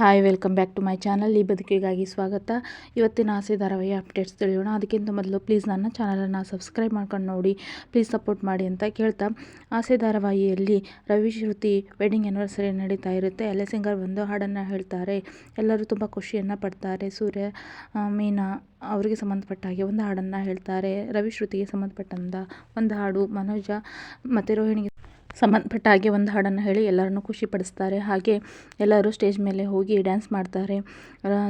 Hi welcome back to my channel ಈ ಬದುಕಿಗಾಗಿ ಸ್ವಾಗತ. ಇವತ್ತಿನ ಆಸೆ ಧಾರಾವಾಹಿ ಅಪ್ಡೇಟ್ಸ್ ತಿಳಿಯೋಣ. ಅದಕ್ಕಿಂತ ಮೊದಲು ಪ್ಲೀಸ್ ನನ್ನ ಚಾನಲನ್ನು ಸಬ್ಸ್ಕ್ರೈಬ್ ಮಾಡ್ಕೊಂಡು ನೋಡಿ. ಪ್ಲೀಸ್ ಸಪೋರ್ಟ್ ಮಾಡಿ ಅಂತ ಕೇಳ್ತಾ. ಆಸೆ ಧಾರಾವಾಹಿಯಲ್ಲಿ ರವಿ ಶ್ರುತಿ ವೆಡ್ಡಿಂಗ್ ಆ್ಯನಿವರ್ಸರಿ ನಡೀತಾ ಇರುತ್ತೆ. ಎಲೆ ಸಿಂಗರ್ ಬಂದು ಹಾಡನ್ನು ಹೇಳ್ತಾರೆ. ಎಲ್ಲರೂ ತುಂಬ ಖುಷಿಯನ್ನು ಪಡ್ತಾರೆ. ಸೂರ್ಯ ಮೀನಾ ಅವರಿಗೆ ಸಂಬಂಧಪಟ್ಟ ಹಾಗೆ ಒಂದು ಹಾಡನ್ನು ಹೇಳ್ತಾರೆ. ರವಿ ಶ್ರುತಿಗೆ ಸಂಬಂಧಪಟ್ಟಂಥ ಒಂದು ಹಾಡು ಮನೋಜ ಮತ್ತು ರೋಹಿಣಿಗೆ ಸಂಬಂಧಪಟ್ಟ ಹಾಗೆ ಒಂದು ಹಾಡನ್ನು ಹೇಳಿ ಎಲ್ಲರನ್ನು ಖುಷಿಪಡಿಸ್ತಾರೆ. ಹಾಗೆ ಎಲ್ಲರೂ ಸ್ಟೇಜ್ ಮೇಲೆ ಹೋಗಿ ಡ್ಯಾನ್ಸ್ ಮಾಡ್ತಾರೆ.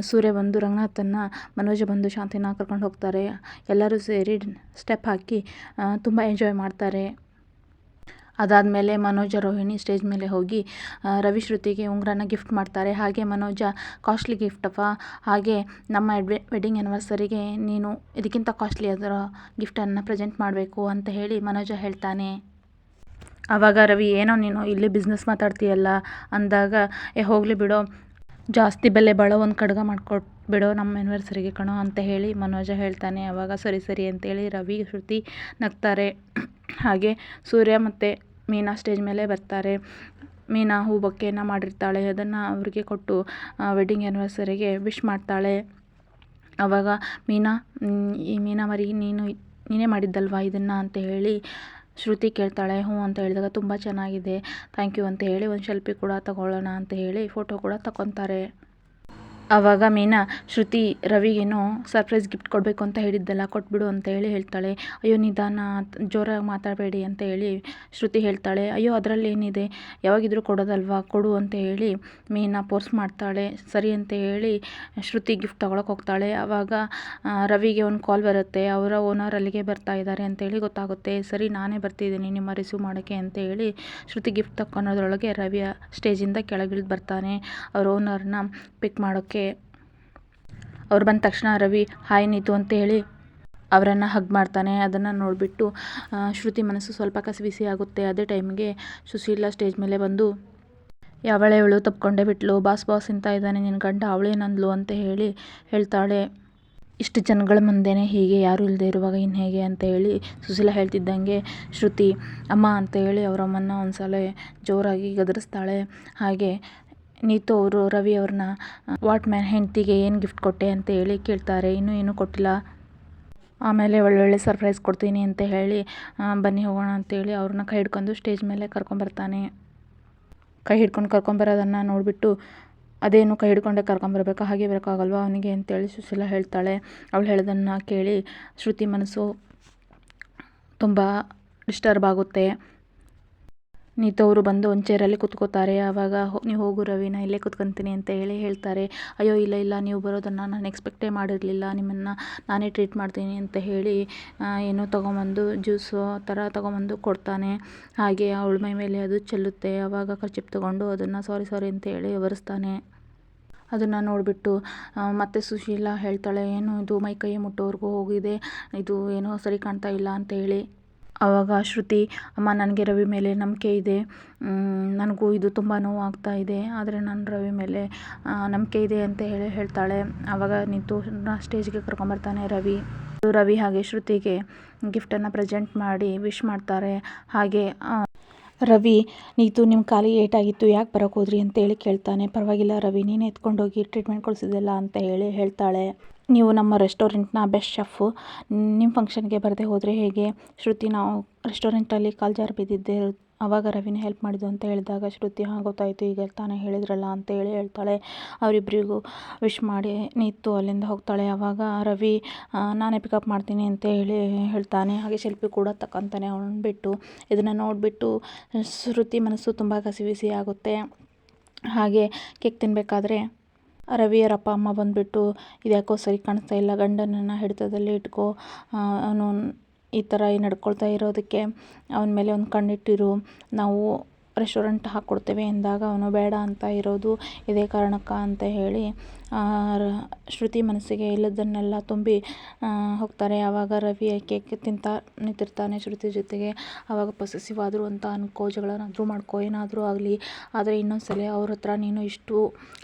ಸೂರ್ಯ ಬಂದು ರಂಗನಾಥನ್ನ, ಮನೋಜ ಬಂದು ಶಾಂತಿನ ಕರ್ಕೊಂಡು ಹೋಗ್ತಾರೆ. ಎಲ್ಲರೂ ಸೇರಿ ಸ್ಟೆಪ್ ಹಾಕಿ ತುಂಬ ಎಂಜಾಯ್ ಮಾಡ್ತಾರೆ. ಅದಾದಮೇಲೆ ಮನೋಜ ರೋಹಿಣಿ ಸ್ಟೇಜ್ ಮೇಲೆ ಹೋಗಿ ರವಿಶ್ರುತಿಗೆ ರವಿ ಶ್ರುತಿಗೆ ಉಂಗುರನ ಗಿಫ್ಟ್ ಮಾಡ್ತಾರೆ. ಹಾಗೆ ಮನೋಜ ಕಾಸ್ಟ್ಲಿ ಗಿಫ್ಟಪ್ಪ ಹಾಗೆ ನಮ್ಮ ವೆಡ್ಡಿಂಗ್ ಆ್ಯನಿವರ್ಸರಿಗೆ ನೀನು ಇದಕ್ಕಿಂತ ಕಾಸ್ಟ್ಲಿ ಅದರ ಗಿಫ್ಟನ್ನು ಪ್ರೆಸೆಂಟ್ ಮಾಡಬೇಕು ಅಂತ ಹೇಳಿ ಮನೋಜ ಹೇಳ್ತಾನೆ. ಆವಾಗ ರವಿ, ಏನೋ ನೀನು ಇಲ್ಲಿ ಬಿಸ್ನೆಸ್ ಮಾತಾಡ್ತೀಯಲ್ಲ? ಅಂದಾಗ, ಏ, ಹೋಗಲಿ ಬಿಡೋ. ಜಾಸ್ತಿ ಬೆಲೆ ಬಾಳೋ ಒಂದು ಕಡ್ಗ ಮಾಡಿಕೊಟ್ಬಿಡೋ ನಮ್ಮ ಆ್ಯನಿವರ್ಸರಿಗೆ ಕಣೋ, ಅಂತ ಹೇಳಿ ಮನೋಜ ಹೇಳ್ತಾನೆ. ಆವಾಗ ಸರಿ ಸರಿ ಅಂತೇಳಿ ರವಿ, ಶ್ರುತಿ ನಗ್ತಾರೆ. ಹಾಗೆ ಸೂರ್ಯ ಮತ್ತು ಮೀನಾ ಸ್ಟೇಜ್ ಮೇಲೆ ಬರ್ತಾರೆ. ಮೀನಾ ಹೂ ಬೊಕ್ಕೆಯನ್ನು ಮಾಡಿರ್ತಾಳೆ, ಅದನ್ನು ಅವ್ರಿಗೆ ಕೊಟ್ಟು ವೆಡ್ಡಿಂಗ್ ಆ್ಯನಿವರ್ಸರಿಗೆ ವಿಶ್ ಮಾಡ್ತಾಳೆ. ಆವಾಗ ಮೀನಾ ಈ ಮೀನಾ ಮರಿ ನೀನು, ನೀನೇ ಮಾಡಿದ್ದಲ್ವಾ ಇದನ್ನು? ಅಂತ ಹೇಳಿ ಶ್ರುತಿ ಕೇಳ್ತಾಳೆ, ಹ್ಞೂ ಅಂತ ಹೇಳಿದಾಗ ತುಂಬ ಚೆನ್ನಾಗಿದೆ. ಥ್ಯಾಂಕ್ ಯು ಅಂತ ಹೇಳಿ, ಒಂದು ಸೆಲ್ಫಿ ಕೂಡ ತಗೊಳ್ಳೋಣ ಅಂತ ಹೇಳಿ ಫೋಟೋ ಕೂಡ ತಗೊತಾರೆ ಆವಾಗ ಮೀನಾ, ಶ್ರುತಿ, ರವಿಗೇನೋ ಸರ್ಪ್ರೈಸ್ ಗಿಫ್ಟ್ ಕೊಡಬೇಕು ಅಂತ ಹೇಳಿದ್ದಲ್ಲ ಕೊಟ್ಬಿಡು ಅಂತ ಹೇಳಿ ಹೇಳ್ತಾಳೆ. ಅಯ್ಯೋ, ನಿಧಾನ, ಜೋರಾಗಿ ಮಾತಾಡಬೇಡಿ ಅಂತ ಹೇಳಿ ಶ್ರುತಿ ಹೇಳ್ತಾಳೆ. ಅಯ್ಯೋ, ಅದರಲ್ಲಿ ಏನಿದೆ? ಯಾವಾಗಿದ್ರೂ ಕೊಡೋದಲ್ವಾ? ಕೊಡು ಅಂತ ಹೇಳಿ ಮೀನಾ ಪೋರ್ಸ್ ಮಾಡ್ತಾಳೆ. ಸರಿ ಅಂತ ಹೇಳಿ ಶ್ರುತಿ ಗಿಫ್ಟ್ ತಗೊಳಕ್ಕೆ ಹೋಗ್ತಾಳೆ. ಆವಾಗ ರವಿಗೆ ಒಂದು ಕಾಲ್ ಬರುತ್ತೆ. ಅವರ ಓನರ್ ಅಲ್ಲಿಗೆ ಬರ್ತಾ ಇದ್ದಾರೆ ಅಂತೇಳಿ ಗೊತ್ತಾಗುತ್ತೆ. ಸರಿ, ನಾನೇ ಬರ್ತಿದ್ದೀನಿ ನಿಮ್ಮ ರಿಸೀವ್ ಮಾಡೋಕ್ಕೆ ಅಂತ ಹೇಳಿ ಶ್ರುತಿ ಗಿಫ್ಟ್ ತಕ್ಕೊಳೋದ್ರೊಳಗೆ ರವಿ ಸ್ಟೇಜಿಂದ ಕೆಳಗಿಳಿದು ಬರ್ತಾನೆ. ಅವ್ರ ಓನರ್ನ ಪಿಕ್ ಮಾಡೋಕ್ಕೆ ಅವ್ರು ಬಂದ ತಕ್ಷಣ ರವಿ, ಹಾಯ್ ನೀತು ಅಂತ ಹೇಳಿ ಅವರನ್ನು ಹಗ್ ಮಾಡ್ತಾನೆ. ಅದನ್ನು ನೋಡಿಬಿಟ್ಟು ಶ್ರುತಿ ಮನಸ್ಸು ಸ್ವಲ್ಪ ಕಸಿವಿಸಿ ಆಗುತ್ತೆ. ಅದೇ ಟೈಮ್ಗೆ ಸುಶೀಲ ಸ್ಟೇಜ್ ಮೇಲೆ ಬಂದು, ಯಾವಳೆ ಇವಳು ತಪ್ಕೊಂಡೇ ಬಿಟ್ಲು, ಬಾಸ್ ಬಾಸ್ ಅಂತ ಇದ್ದಾನೆ ನಿನ್ನ ಗಂಡ ಅವಳೇನಂದ್ಲು ಅಂತ ಹೇಳಿ ಹೇಳ್ತಾಳೆ. ಇಷ್ಟು ಜನಗಳ ಮುಂದೆನೇ ಹೀಗೆ, ಯಾರೂ ಇಲ್ಲದೆ ಇರುವಾಗ ಇನ್ನು ಹೇಗೆ? ಅಂತ ಹೇಳಿ ಸುಶೀಲ ಹೇಳ್ತಿದ್ದಂಗೆ ಶ್ರುತಿ, ಅಮ್ಮ ಅಂತ ಹೇಳಿ ಅವರಮ್ಮನ್ನ ಒಂದು ಸಲ ಜೋರಾಗಿ ಗದರಿಸ್ತಾಳೆ. ಹಾಗೆ ನೀತು ಅವರು, ರವಿ ಅವ್ರನ್ನ ವಾಟ್ ಮ್ಯಾನ್ ಹೆಂಡತಿಗೆ ಏನು ಗಿಫ್ಟ್ ಕೊಟ್ಟೆ? ಅಂತ ಹೇಳಿ ಕೇಳ್ತಾರೆ. ಇನ್ನೂ ಏನೂ ಕೊಟ್ಟಿಲ್ಲ. ಆಮೇಲೆ ಒಳ್ಳೊಳ್ಳೆ ಸರ್ಪ್ರೈಸ್ ಕೊಡ್ತೀನಿ ಅಂತ ಹೇಳಿ ಬನ್ನಿ ಹೋಗೋಣ ಅಂತೇಳಿ ಅವ್ರನ್ನ ಕೈ ಹಿಡ್ಕೊಂಡು ಸ್ಟೇಜ್ ಮೇಲೆ ಕರ್ಕೊಂಬರ್ತಾನೆ ಕೈ ಹಿಡ್ಕೊಂಡು ಕರ್ಕೊಂಬರೋದನ್ನು ನೋಡಿಬಿಟ್ಟು ಅದೇನು ಕೈ ಹಿಡ್ಕೊಂಡೆ ಕರ್ಕೊಂಬರ್ಬೇಕಾ ಹಾಗೆ ಬರೋಕ್ಕಾಗಲ್ವ ಅವನಿಗೆ ಅಂತೇಳಿ ಸುಶೀಲ ಹೇಳ್ತಾಳೆ. ಅವಳು ಹೇಳೋದನ್ನು ಕೇಳಿ ಶ್ರುತಿ ಮನಸ್ಸು ತುಂಬ ಡಿಸ್ಟರ್ಬ್ ಆಗುತ್ತೆ. ನೀತು ಅವರು ಬಂದು ಒಂದು ಚೇರಲ್ಲಿ ಕುತ್ಕೋತಾರೆ. ಆವಾಗ ನೀವು ಹೋಗು ರವಿ ನಾ ಇಲ್ಲೇ ಕುತ್ಕೊತೀನಿ ಅಂತ ಹೇಳಿ ಹೇಳ್ತಾರೆ. ಅಯ್ಯೋ, ಇಲ್ಲ ಇಲ್ಲ, ನೀವು ಬರೋದನ್ನು ನಾನು ಎಕ್ಸ್ಪೆಕ್ಟೇ ಮಾಡಿರಲಿಲ್ಲ. ನಿಮ್ಮನ್ನು ನಾನೇ ಟ್ರೀಟ್ ಮಾಡ್ತೀನಿ ಅಂತ ಹೇಳಿ ಏನೋ ತೊಗೊಂಬಂದು ಜ್ಯೂಸು ಆ ಥರ ತೊಗೊಂಬಂದು ಕೊಡ್ತಾನೆ. ಹಾಗೆ ಅವಳ ಮೈ ಮೇಲೆ ಅದು ಚೆಲ್ಲುತ್ತೆ. ಆವಾಗ ಖರ್ಚಿಪ್ ತೊಗೊಂಡು ಅದನ್ನು ಸಾರಿ ಸಾರಿ ಅಂತ ಹೇಳಿ ಒರೆಸ್ತಾನೆ. ಅದನ್ನು ನೋಡಿಬಿಟ್ಟು ಮತ್ತೆ ಸುಶೀಲ ಹೇಳ್ತಾಳೆ, ಏನು ಇದು ಮೈ ಕೈ ಮುಟ್ಟೋವರೆಗೂ ಹೋಗಿದೆ. ಇದು ಏನೋ ಸರಿ ಕಾಣ್ತಾ ಇಲ್ಲ ಅಂತ ಹೇಳಿ. ಆವಾಗ ಶ್ರುತಿ, ಅಮ್ಮ, ನನಗೆ ರವಿ ಮೇಲೆ ನಂಬಿಕೆ ಇದೆ. ನನಗೂ ಇದು ತುಂಬ ನೋವು ಆಗ್ತಾ ಇದೆ. ಆದರೆ ನಾನು ರವಿ ಮೇಲೆ ನಂಬಿಕೆ ಇದೆ ಅಂತ ಹೇಳಿ ಹೇಳ್ತಾಳೆ. ಆವಾಗ ನಿಂತು ಸ್ಟೇಜ್ಗೆ ಕರ್ಕೊಂಬರ್ತಾನೆ ರವಿ. ರವಿ ಹಾಗೆ ಶ್ರುತಿಗೆ ಗಿಫ್ಟನ್ನು ಪ್ರೆಸೆಂಟ್ ಮಾಡಿ ವಿಶ್ ಮಾಡ್ತಾರೆ. ಹಾಗೆ ರವಿ, ನೀತು ನಿಮ್ಮ ಖಾಲಿ ಏಟಾಗಿತ್ತು ಯಾಕೆ ಬರೋಕೆ ಹೋದ್ರಿ? ಅಂತೇಳಿ ಕೇಳ್ತಾನೆ. ಪರವಾಗಿಲ್ಲ ರವಿ, ನೀನು ಎತ್ಕೊಂಡೋಗಿ ಟ್ರೀಟ್ಮೆಂಟ್ ಕೊಡಿಸಿದೆಲ್ಲ ಅಂತ ಹೇಳಿ ಹೇಳ್ತಾಳೆ. ನೀವು ನಮ್ಮ ರೆಸ್ಟೋರೆಂಟ್ನ ಬೆಸ್ಟ್ ಶೆಫು. ನಿಮ್ಮ ಫಂಕ್ಷನ್ಗೆ ಬರದೆ ಹೋದರೆ ಹೇಗೆ? ಶ್ರುತಿ, ನಾವು ರೆಸ್ಟೋರೆಂಟಲ್ಲಿ ಕಾಲು ಜಾರಿ ಬಿದ್ದಿದ್ದೆ. ಆವಾಗ ರವಿನ ಹೆಲ್ಪ್ ಮಾಡಿದ್ದು ಅಂತ ಹೇಳಿದಾಗ ಶ್ರುತಿ, ಹಾಂ, ಗೊತ್ತಾಯಿತು, ಈಗ ತಾನೇ ಹೇಳಿದ್ರಲ್ಲ ಅಂತ ಹೇಳಿ ಹೇಳ್ತಾಳೆ. ಅವರಿಬ್ಬರಿಗೂ ವಿಶ್ ಮಾಡಿ ನೀತು ಅಲ್ಲಿಂದ ಹೋಗ್ತಾಳೆ. ಅವಾಗ ರವಿ ನಾನೇ ಪಿಕಪ್ ಮಾಡ್ತೀನಿ ಅಂತ ಹೇಳಿ ಹೇಳ್ತಾನೆ. ಹಾಗೆ ಶಿಲ್ಪಿ ಕೂಡ ತಕ್ಕಂತಾನೆ ಅವನು ಬಿಟ್ಟು. ಇದನ್ನು ನೋಡಿಬಿಟ್ಟು ಶ್ರುತಿ ಮನಸ್ಸು ತುಂಬ ಕಸಿವಿಸಿ ಆಗುತ್ತೆ. ಹಾಗೆ ಕೇಕ್ ತಿನ್ನಬೇಕಾದ್ರೆ ರವಿಯರ ಅಪ್ಪ, ಅಮ್ಮ ಬಂದುಬಿಟ್ಟು ಇದ್ಯಾಕೋ ಸರಿ ಕಾಣಿಸ್ತಾ ಇಲ್ಲ, ಗಂಡನನ್ನು ಹಿಡಿತದಲ್ಲಿ ಇಟ್ಕೋ ಅವನು ಈ ಥರ ನಡ್ಕೊಳ್ತಾ ಇರೋದಕ್ಕೆ ಅವನ ಮೇಲೆ ಒಂದು ಕಣ್ಣಿಟ್ಟಿರು. ನಾವು ರೆಸ್ಟೋರೆಂಟ್ ಹಾಕ್ಕೊಡ್ತೇವೆ ಎಂದಾಗ ಅವನು ಬೇಡ ಅಂತ ಇರೋದು ಇದೇ ಕಾರಣಕ್ಕ ಅಂತ ಹೇಳಿ ಶ್ರುತಿ ಮನಸ್ಸಿಗೆ ಇಲ್ಲದನ್ನೆಲ್ಲ ತುಂಬಿ ಹೋಗ್ತಾರೆ. ಆವಾಗ ರವಿ ಕೇಕ್ ತಿಂತ ನಿಂತಿರ್ತಾನೆ ಶ್ರುತಿ ಜೊತೆಗೆ? ಆವಾಗ ಪೊಸೆಸಿವ್ ಆದರು ಅಂತ ಅನ್ಕೋ, ಜಗಳನಾದರೂ ಮಾಡ್ಕೋ, ಏನಾದರೂ ಆಗಲಿ. ಆದರೆ ಇನ್ನೊಂದು ಸಲ ಅವ್ರ ಹತ್ರ ನೀನು ಇಷ್ಟು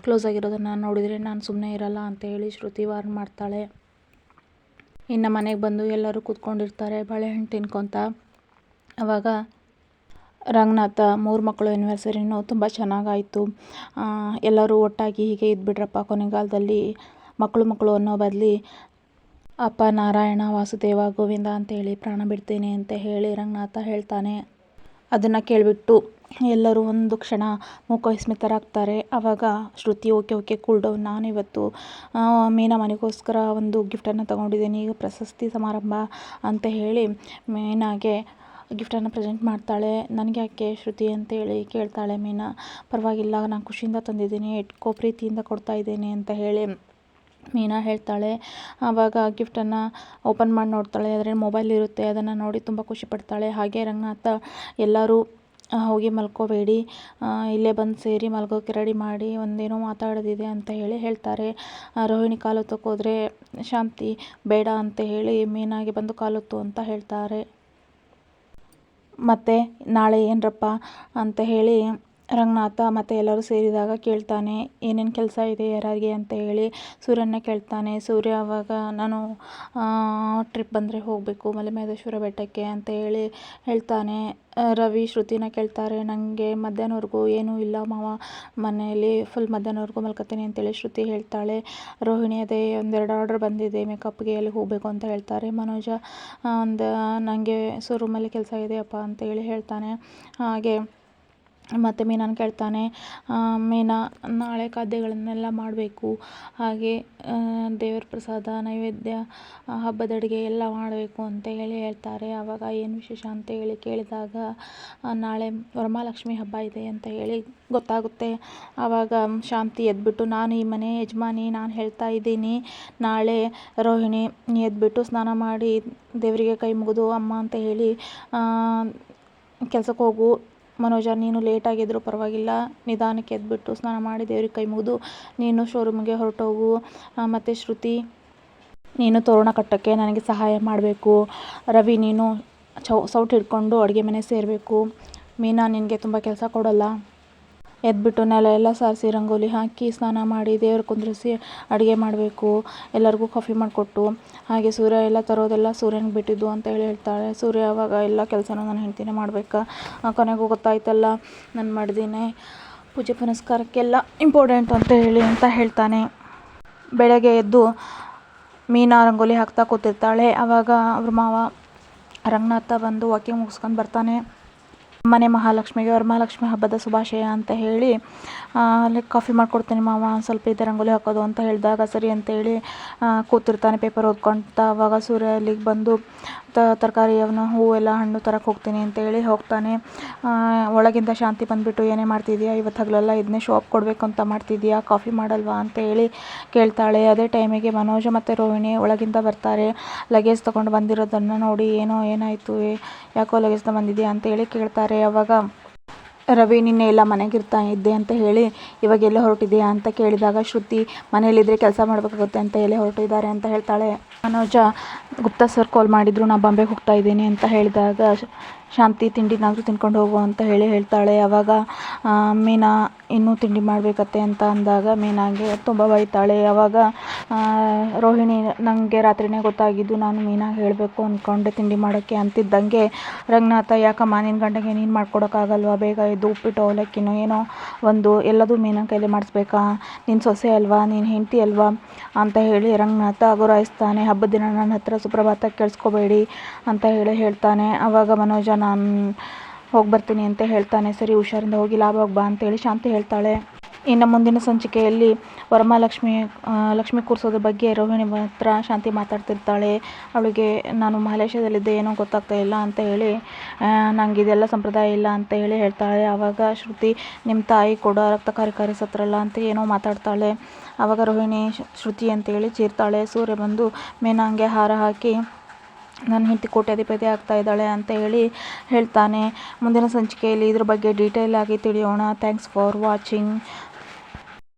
ಕ್ಲೋಸ್ ಆಗಿರೋದನ್ನು ನೋಡಿದರೆ ನಾನು ಸುಮ್ಮನೆ ಇರಲ್ಲ ಅಂತ ಹೇಳಿ ಶ್ರುತಿ ವಾರ್ನ್ ಮಾಡ್ತಾಳೆ. ಇನ್ನು ಮನೆಗೆ ಬಂದು ಎಲ್ಲರೂ ಕೂತ್ಕೊಂಡಿರ್ತಾರೆ, ಬಾಳೆಹಣ್ಣು ತಿನ್ಕೊತ ಆವಾಗ ರಂಗನಾಥ ಮೂರು ಮಕ್ಕಳು ಎನಿವರ್ಸರಿನೂ ತುಂಬ ಚೆನ್ನಾಗಾಯಿತು. ಎಲ್ಲರೂ ಒಟ್ಟಾಗಿ ಹೀಗೆ ಇದ್ಬಿಟ್ರಪ್ಪ ಕೊನೆಗಾಲದಲ್ಲಿ. ಮಕ್ಕಳು ಮಕ್ಕಳು ಅನ್ನೋ ಬದಲಿ ಅಪ್ಪ ನಾರಾಯಣ ವಾಸುದೇವ ಗೋವಿಂದ ಅಂತೇಳಿ ಪ್ರಾಣ ಬಿಡ್ತೀನಿ ಅಂತ ಹೇಳಿ ರಂಗನಾಥ ಹೇಳ್ತಾನೆ. ಅದನ್ನು ಕೇಳಿಬಿಟ್ಟು ಎಲ್ಲರೂ ಒಂದು ಕ್ಷಣ ಮೂಕವಿಸ್ಮಿತರಾಗ್ತಾರೆ ಆವಾಗ Shruti okay okay cool down ನಾನು ಇವತ್ತು ಆ, ಮೀನಾ ಮನೆಗೋಸ್ಕರ ಒಂದು ಗಿಫ್ಟನ್ನು ತಗೊಂಡಿದ್ದೀನಿ. ಈಗ ಪ್ರಶಸ್ತಿ ಸಮಾರಂಭ ಅಂತ ಹೇಳಿ ಮೀನಾಗೆ ಗಿಫ್ಟನ್ನು ಪ್ರೆಸೆಂಟ್ ಮಾಡ್ತಾಳೆ. ನನಗೆ ಯಾಕೆ ಶ್ರುತಿ ಅಂತೇಳಿ ಕೇಳ್ತಾಳೆ ಮೀನಾ. ಪರವಾಗಿಲ್ಲ, ನಾನು ಖುಷಿಯಿಂದ ತಂದಿದ್ದೀನಿ ಇಟ್ಕೋ ಪ್ರೀತಿಯಿಂದ ಕೊಡ್ತಾ ಇದ್ದೇನೆ, ಅಂತ ಹೇಳಿ ಮೀನಾ ಹೇಳ್ತಾಳೆ. ಆವಾಗ ಗಿಫ್ಟನ್ನು ಓಪನ್ ಮಾಡಿ ನೋಡ್ತಾಳೆ. ಅದರಲ್ಲಿ ಮೊಬೈಲ್ ಇರುತ್ತೆ, ಅದನ್ನು ನೋಡಿ ತುಂಬ ಖುಷಿ ಪಡ್ತಾಳೆ. ಹಾಗೆ ರಂಗನಾಥ ಎಲ್ಲರೂ ಹೋಗಿ ಮಲ್ಕೋಬೇಡಿ. ಇಲ್ಲೇ ಬಂದು ಸೇರಿ ಮಲ್ಗೋಕೆ ರೆಡಿ ಮಾಡಿ ಒಂದೇನೋ ಮಾತಾಡೋದಿದೆ ಅಂತ ಹೇಳಿ ಹೇಳ್ತಾರೆ. ರೋಹಿಣಿ ಕಾಲೊತ್ತಕ್ಕೆ ಹೋದರೆ ಶಾಂತಿ, ಬೇಡ, ಅಂತ ಹೇಳಿ ಮೀನಾಗೆ ಬಂದು ಕಾಲೊತ್ತು ಅಂತ ಹೇಳ್ತಾರೆ. ಮತ್ತು ನಾಳೆ ಏನರಪ್ಪ ಅಂತ ಹೇಳಿ ರಂಗನಾಥ ಮತ್ತು ಎಲ್ಲರೂ ಸೇರಿದಾಗ ಕೇಳ್ತಾನೆ, ಏನೇನು ಕೆಲಸ ಇದೆ ಯಾರ್ಯಾರಿಗೆ ಅಂತ ಹೇಳಿ ಸೂರ್ಯನ ಕೇಳ್ತಾನೆ. ಸೂರ್ಯ ಅವಾಗ, ನಾನು ಟ್ರಿಪ್ ಬಂದರೆ ಹೋಗಬೇಕು, ಮಲೆಮಹದೇಶ್ವರ ಬೆಟ್ಟಕ್ಕೆ ಅಂತ ಹೇಳಿ ಹೇಳ್ತಾನೆ. ರವಿ ಶ್ರುತಿನ ಕೇಳ್ತಾರೆ ನನಗೆ ಮಧ್ಯಾಹ್ನವರೆಗೂ ಏನೂ ಇಲ್ಲ ಮಾವ, ಮನೆಯಲ್ಲಿ ಫುಲ್ ಮಧ್ಯಾಹ್ನವರೆಗೂ ಮಲ್ಕೋತೀನಿ ಅಂತೇಳಿ ಶ್ರುತಿ ಹೇಳ್ತಾಳೆ. ರೋಹಿಣಿ, ಅದೇ ಒಂದೆರಡು ಆರ್ಡ್ರ್ ಬಂದಿದೆ ಮೇಕಪ್ಗೆ ಅಲ್ಲಿ ಹೋಗಬೇಕು ಅಂತ ಹೇಳ್ತಾರೆ. ಮನೋಜ ಒಂದು ನನಗೆ ಶೋರೂಮಲ್ಲಿ ಕೆಲಸ ಇದೆಯಪ್ಪ ಅಂತೇಳಿ ಹೇಳ್ತಾನೆ. ಹಾಗೆ ಮತ್ತು ಮೀನಾನ ಕೇಳ್ತಾನೆ ಮೀನಾ ನಾಳೆ ಖಾದ್ಯಗಳನ್ನೆಲ್ಲ ಮಾಡಬೇಕು. ಹಾಗೆ ದೇವರ ಪ್ರಸಾದ, ನೈವೇದ್ಯ ಹಬ್ಬದ ಅಡುಗೆ ಎಲ್ಲ ಮಾಡಬೇಕು ಅಂತ ಹೇಳಿ ಹೇಳ್ತಾರೆ. ಆವಾಗ ಏನು ವಿಶೇಷ ಅಂತ ಹೇಳಿ ಕೇಳಿದಾಗ ನಾಳೆ ವರಮಹಾಲಕ್ಷ್ಮಿ ಹಬ್ಬ ಇದೆ ಅಂತ ಹೇಳಿ ಗೊತ್ತಾಗುತ್ತೆ. ಆವಾಗ ಶಾಂತಿ ಎದ್ದುಬಿಟ್ಟು ನಾನು ಈ ಮನೆ ಯಜಮಾನಿ, ನಾನು ಹೇಳ್ತಾ ಇದ್ದೀನಿ. ನಾಳೆ ರೋಹಿಣಿ ಎದ್ದುಬಿಟ್ಟು ಸ್ನಾನ ಮಾಡಿ ದೇವರಿಗೆ ಕೈ ಮುಗಿದು ಅಮ್ಮ ಅಂತ ಹೇಳಿ ಕೆಲ್ಸಕ್ಕೆ ಹೋಗು. ಮನೋಜ, ನೀನು ಲೇಟಾಗಿದ್ದರೂ ಪರವಾಗಿಲ್ಲ. ನಿಧಾನಕ್ಕೆ ಎದ್ದುಬಿಟ್ಟು ಸ್ನಾನ ಮಾಡಿ ದೇವ್ರಿಗೆ ಕೈ ಮುಗಿದು ನೀನು ಶೋರೂಮ್ಗೆ ಹೊರಟೋಗು. ಮತ್ತು ಶ್ರುತಿ, ನೀನು ತೋರಣ ಕಟ್ಟೋಕ್ಕೆ ನನಗೆ ಸಹಾಯ ಮಾಡಬೇಕು. ರವಿ, ನೀನು ಚೌ, ಸೌಟು ಹಿಡ್ಕೊಂಡು ಅಡುಗೆ ಮನೆ ಸೇರಬೇಕು. ಮೀನಾ, ನಿನಗೆ ತುಂಬ ಕೆಲಸ ಕೊಡಲ್ಲ. ಎದ್ಬಿಟ್ಟು ನೆಲ ಎಲ್ಲ ಸಾರಿಸಿ ರಂಗೋಲಿ ಹಾಕಿ ಸ್ನಾನ ಮಾಡಿ ದೇವ್ರ ಕುಂದ್ರಿಸಿ ಅಡುಗೆ ಮಾಡಬೇಕು. ಎಲ್ಲರಿಗೂ ಕಾಫಿ ಮಾಡಿಕೊಟ್ಟು. ಹಾಗೆ ಸೂರ್ಯ ಎಲ್ಲ ತರೋದೆಲ್ಲ ಸೂರ್ಯನಿಗೆ ಬಿಟ್ಟಿದ್ದು ಅಂತ ಹೇಳಿ ಹೇಳ್ತಾಳೆ. ಸೂರ್ಯ ಅವಾಗ ಎಲ್ಲ ಕೆಲಸನೂ ನಾನು ಹೆಂಡ್ತಿನೇ ಮಾಡಬೇಕಾ? ಕೊನೆಗೂ ಗೊತ್ತಾಯ್ತಲ್ಲ, ನಾನು ಮಾಡಿದ್ದೀನಿ. ಪೂಜೆ ಪುನಸ್ಕಾರಕ್ಕೆಲ್ಲ ಇಂಪಾರ್ಟೆಂಟ್ ಅಂತ ಹೇಳಿ ಅಂತ ಹೇಳ್ತಾನೆ. ಬೆಳಗ್ಗೆ ಎದ್ದು ಮೀನಾ ರಂಗೋಲಿ ಹಾಕ್ತಾ ಕೂತಿರ್ತಾಳೆ. ಅವಾಗ ಅವ್ರ ಮಾವ ರಂಗನಾಥ ಬಂದು ವಾಕಿಂಗ್ ಮುಗಿಸ್ಕೊಂಡು ಬರ್ತಾನೆ. ಮನೆ ಮಹಾಲಕ್ಷ್ಮಿಗೆ ವರಮಹಾಲಕ್ಷ್ಮಿ ಹಬ್ಬದ ಶುಭಾಶಯ ಅಂತ ಹೇಳಿ ಅಲ್ಲಿ ಕಾಫಿ ಮಾಡಿಕೊಡ್ತೀನಿ ಮಾವ ಸ್ವಲ್ಪ ಇದೆ ರಂಗೋಲಿ ಹಾಕೋದು ಅಂತ ಹೇಳಿದಾಗ ಸರಿ ಅಂತೇಳಿ ಹೇಳಿ ಕೂತಿರ್ತಾನೆ ಪೇಪರ್ ಓದ್ಕೊಳ್ತಾ ಅವಾಗ ಸೂರ್ಯ ಅಲ್ಲಿಗೆ ಬಂದು ತರಕಾರಿ ಅವನು ಹೂವೆಲ್ಲ, ಹಣ್ಣು ತರಕ್ಕೆ ಹೋಗ್ತೀನಿ ಅಂತೇಳಿ ಹೋಗ್ತಾನೆ. ಒಳಗಿಂದ ಶಾಂತಿ ಬಂದುಬಿಟ್ಟು, ಏನೇ ಮಾಡ್ತಿದ್ಯಾ? ಇವತ್ತು ಹಗಲೆಲ್ಲ ಇದನ್ನೇ ಶಾಪ್ ಕೊಡಬೇಕು ಅಂತ ಮಾಡ್ತಿದ್ಯಾ? ಕಾಫಿ ಮಾಡಲ್ವಾ ಅಂತ ಹೇಳಿ ಕೇಳ್ತಾಳೆ. ಅದೇ ಟೈಮಿಗೆ ಮನೋಜ ಮತ್ತು ರೋಹಿಣಿ ಒಳಗಿಂದ ಬರ್ತಾರೆ. ಲಗೇಜ್ ತೊಗೊಂಡು ಬಂದಿರೋದನ್ನು ನೋಡಿ, ಏನೋ, ಏನಾಯಿತು? ಯಾಕೋ ಲಗೇಜ್ ಬಂದಿದ್ಯಾ ಅಂತ ಹೇಳಿ ಕೇಳ್ತಾರೆ. ಅವಾಗ ರವಿ ನಿನ್ನೆ ಎಲ್ಲ ಮನೆಗಿರ್ತಾ ಇದ್ದೆ ಅಂತ ಹೇಳಿ ಇವಾಗ ಎಲ್ಲೇ ಹೊರಟಿದೆಯಾ ಅಂತ ಕೇಳಿದಾಗ ಶ್ರುತಿ ಮನೆಯಲ್ಲಿದ್ದರೆ ಕೆಲಸ ಮಾಡಬೇಕಾಗುತ್ತೆ ಅಂತ ಎಲ್ಲೇ ಹೊರಟಿದ್ದಾರೆ ಅಂತ ಹೇಳ್ತಾಳೆ. ಮನೋಜ ಗುಪ್ತಾ ಸರ್ ಕಾಲ್ ಮಾಡಿದ್ರು ನಾ ಬಾಂಬೆಗೆ ಹೋಗ್ತಾ ಇದ್ದೀನಿ ಅಂತ ಹೇಳಿದಾಗ ಶಾಂತಿ ತಿಂಡಿನಾದರೂ ತಿನ್ಕೊಂಡು ಹೋಗು ಅಂತ ಹೇಳಿ ಹೇಳ್ತಾಳೆ. ಅವಾಗ ಮೀನಾ ಇನ್ನೂ ತಿಂಡಿ ಮಾಡಬೇಕತ್ತೆ ಅಂತ ಅಂದಾಗ ಮೀನಾಗೆ ತುಂಬ ಬೈತಾಳೆ. ಅವಾಗ ರೋಹಿಣಿ ನನಗೆ ರಾತ್ರಿನೇ ಗೊತ್ತಾಗಿದ್ದು ನಾನು ಮೀನಾಗೆ ಹೇಳಬೇಕು ಅಂದ್ಕೊಂಡೆ ತಿಂಡಿ ಮಾಡೋಕ್ಕೆ ಅಂತಿದ್ದಂಗೆ, ರಂಗನಾಥ, ಯಾಕಮ್ಮ ನಿನ್ನ ಗಂಡಗೆ ನೀನು ಮಾಡ್ಕೊಡೋಕ್ಕಾಗಲ್ವಾ? ಬೇಗ ಎದ್ದು ಉಪ್ಪಿಟ್ಟು ಅವಲಕ್ಕಿನೋ ಏನೋ ಒಂದು ಎಲ್ಲದೂ ಮೀನಾ ಕೈಲಿ ಮಾಡಿಸ್ಬೇಕಾ? ನಿನ್ನ ಸೊಸೆ ಅಲ್ವಾ? ನೀನು ಹೆಂಡತಿ ಅಲ್ವಾ? ಅಂತ ಹೇಳಿ ರಂಗನಾಥ ಗುರಾಯಿಸ್ತಾನೆ ಹಬ್ಬದ ದಿನ ನನ್ನ ಹತ್ರ ಸುಪ್ರಭಾತ ಕೇಳಿಸ್ಕೋಬೇಡಿ ಅಂತ ಹೇಳಿ ಹೇಳ್ತಾನೆ. ಆವಾಗ ಮನೋಜ ನಾನು ಹೋಗಿ ಬರ್ತೀನಿ ಅಂತ ಹೇಳ್ತಾನೆ. ಸರಿ, ಹುಷಾರಿಂದ ಹೋಗಿ ಲಾಭವಾಗಿ ಬಾ ಅಂತೇಳಿ ಶಾಂತಿ ಹೇಳ್ತಾಳೆ. ಇನ್ನು ಮುಂದಿನ ಸಂಚಿಕೆಯಲ್ಲಿ ವರಮಹಾಲಕ್ಷ್ಮಿ ಲಕ್ಷ್ಮಿ ಕೂರಿಸೋದ್ರ ಬಗ್ಗೆ ರೋಹಿಣಿ ಹತ್ರ ಶಾಂತಿ ಮಾತಾಡ್ತಿರ್ತಾಳೆ. ಅವಳಿಗೆ, ನಾನು ಮಲೇಷ್ಯಾದಲ್ಲಿದ್ದೆ ಏನೋ ಗೊತ್ತಾಗ್ತಾ ಇಲ್ಲ ಅಂತ ಹೇಳಿ ನನಗೆ ಇದೆಲ್ಲ ಸಂಪ್ರದಾಯ ಇಲ್ಲ ಅಂತ ಹೇಳಿ ಹೇಳ್ತಾಳೆ. ಆವಾಗ ಶ್ರುತಿ ನಿಮ್ಮ ತಾಯಿ ಕೂಡ ರಕ್ತ ಕಾರ್ಯಕಾರಿ ಸತ್ರಲ್ಲ ಅಂತ ಏನೋ ಮಾತಾಡ್ತಾಳೆ. ಆವಾಗ ರೋಹಿಣಿ ಶ್ರುತಿ ಅಂತೇಳಿ ಚೀರ್ತಾಳೆ. ಸೂರ್ಯ ಬಂದು ಮೇನಂಗೆ ಹಾರ ಹಾಕಿ ನನ್ನ ಹೆಂಡತಿ ಕೋಟ್ಯಾಧಿಪತಿ ಆಗ್ತಾ ಇದ್ದಾಳೆ ಅಂತ ಹೇಳಿ ಹೇಳ್ತಾನೆ. ಮುಂದಿನ ಸಂಚಿಕೆಯಲ್ಲಿ ಇದ್ರ ಬಗ್ಗೆ ಡೀಟೇಲ್ ಆಗಿ ತಿಳಿಯೋಣ. Thanks for watching